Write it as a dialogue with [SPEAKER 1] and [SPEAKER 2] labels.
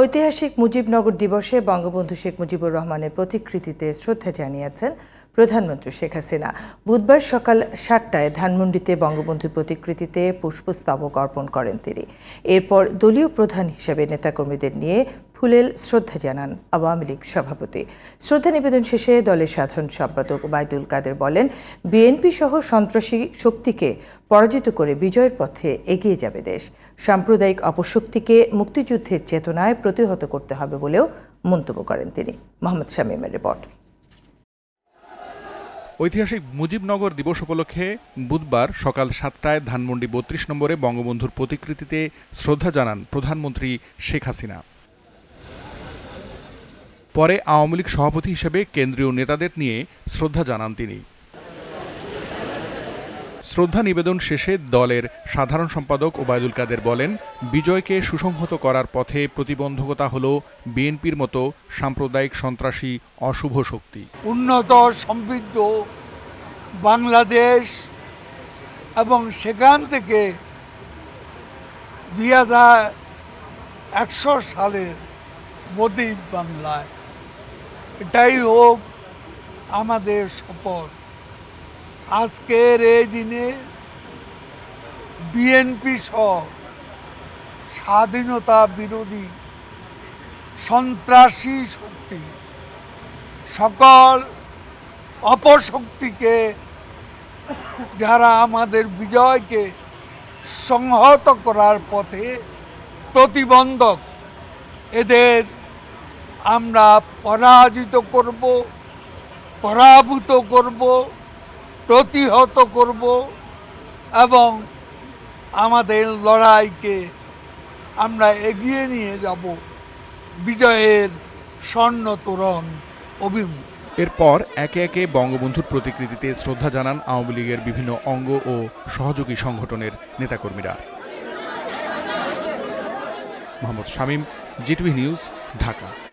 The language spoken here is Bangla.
[SPEAKER 1] ঐতিহাসিক মুজিবনগর দিবসে বঙ্গবন্ধু শেখ মুজিবুর রহমানের প্রতিকৃতিতে শ্রদ্ধা জানিয়েছেন প্রধানমন্ত্রী শেখ হাসিনা। বুধবার সকাল সাতটায় ধানমন্ডিতে বঙ্গবন্ধুর প্রতিকৃতিতে পুষ্পস্তবক অর্পণ করেন তিনি। এরপর দলীয় প্রধান হিসেবে নেতাকর্মীদের নিয়ে ফুলেল শ্রদ্ধা জানান আওয়ামী লীগ সভাপতি। শ্রদ্ধা নিবেদন শেষে দলের সাধারণ সম্পাদক ওবায়দুল কাদের বলেন, বিএনপি সহ সন্ত্রাসী শক্তিকে পরাজিত করে বিজয়ের পথে এগিয়ে যাবে দেশ। সাম্প্রদায়িক অপশক্তিকে মুক্তিযুদ্ধের চেতনায় প্রতিহত করতে হবে বলেও মন্তব্য করেন তিনি। মোহাম্মদ শামীমের রিপোর্ট।
[SPEAKER 2] ঐতিহাসিক মুজিবনগর দিবস উপলক্ষে বুধবার সকাল সাতটায় ধানমন্ডি বত্রিশ নম্বরে বঙ্গবন্ধুর প্রতিকৃতিতে শ্রদ্ধা জানান প্রধানমন্ত্রী শেখ হাসিনা। পরে আওয়ামী লীগ সভাপতি হিসেবে কেন্দ্রীয় নেতাদের নিয়ে শ্রদ্ধা জানান তিনি। শ্রদ্ধা নিবেদন শেষে দলের সাধারণ সম্পাদক ওবায়দুল কাদের বলেন, বিজয়কে সুসংহত করার পথে প্রতিবন্ধকতা হল বিএনপির মতো সাম্প্রদায়িক সন্ত্রাসী অশুভ শক্তি।
[SPEAKER 3] উন্নত, সমৃদ্ধ বাংলাদেশ এবং সেখান থেকে দুই হাজার একশো সালের মোদী বাংলায় এটাই হোক আমাদের শপথ। আজকের এই দিনে বিএনপি সহ স্বাধীনতা বিরোধী সন্ত্রাসী শক্তি সকল অপশক্তিকে যারা আমাদের বিজয়কে সংহত করার পথে প্রতিবন্ধক এদের আমরা পরাজিত করব, পরাভূত করব, প্রতিহত করব এবং আমাদের লড়াইকে আমরা এগিয়ে নিয়ে যাব বিজয়ের স্বর্ণ তোরণ অভিমুখ।
[SPEAKER 2] এরপর একে একে বঙ্গবন্ধুর প্রতিকৃতিতে শ্রদ্ধা জানান আওয়ামী লীগের বিভিন্ন অঙ্গ ও সহযোগী সংগঠনের নেতাকর্মীরা। Mohammad Shamim, GTV news, Dhaka.